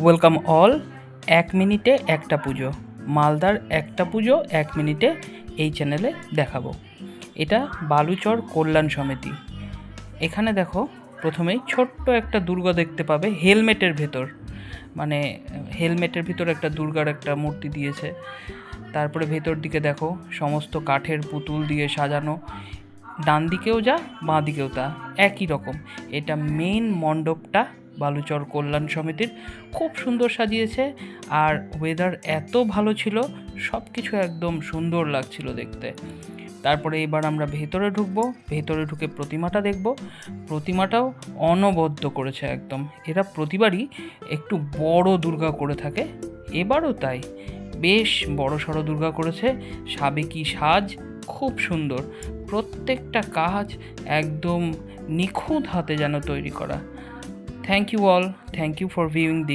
Welcome all. এক মিনিটে একটা পুজো। মালদার একটা পুজো এক মিনিটে এই চ্যানেলে দেখাবো। এটা বালুচর কল্যাণ সমিতি। এখানে দেখো, প্রথমেই ছোট্ট একটা দুর্গা দেখতে পাবে হেলমেটের ভেতর। মানে হেলমেটের ভিতর একটা দুর্গার একটা মূর্তি দিয়েছে। তারপরে ভেতর দিকে দেখো, সমস্ত কাঠের পুতুল দিয়ে সাজানো। ডান দিকেও যা, বাঁ দিকেও তা। একই রকম। এটা মেন মণ্ডপটা বালুচর কল্যাণ সমিতির খুব সুন্দর সাজিয়েছে আর ওয়েদার এত ভালো ছিল সব কিছু একদম সুন্দর লাগছিল দেখতে। তারপরে এবার আমরা ভেতরে ঢুকবো, ভেতরে ঢুকে প্রতিমাটা দেখব। প্রতিমাটাও অনবদ্য করেছে একদম। এরা প্রতিবারই একটু বড় দুর্গা করে থাকে, এবারও তাই। বেশ বড় সড়ো দুর্গা করেছে, সাবেকি সাজ খুব সুন্দর। প্রত্যেকটা কাজ একদম নিখুঁত হাতে যেন তৈরি করা। Thank you all. Thank you for viewing this.